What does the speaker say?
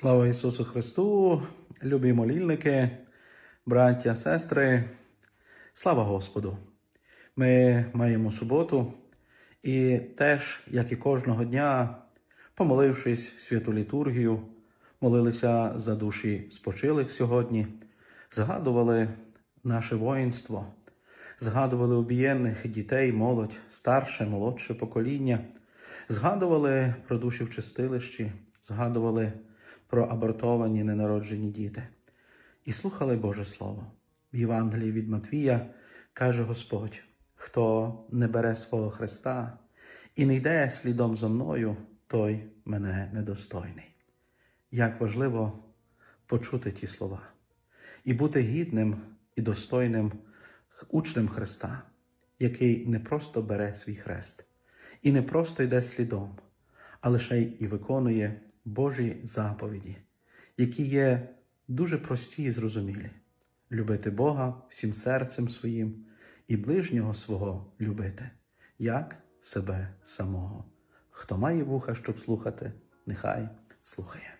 Слава Ісусу Христу, любі молільники, браття, сестри, слава Господу! Ми маємо суботу і теж, як і кожного дня, помолившись святу літургію, молилися за душі спочилих сьогодні, згадували наше воїнство, згадували обієнних дітей, молодь, старше, молодше покоління, згадували про душі в чистилищі, згадували про абортовані ненароджені діти і слухали Боже Слово. В Євангелії від Матвія каже Господь: хто не бере свого Христа і не йде слідом за мною, той мене недостойний. Як важливо почути ті слова і бути гідним і достойним учнем Христа, який не просто бере свій хрест і не просто йде слідом, а лише й виконує Божі заповіді, які є дуже прості і зрозумілі: любити Бога всім серцем своїм і ближнього свого любити, як себе самого. Хто має вуха, щоб слухати, нехай слухає.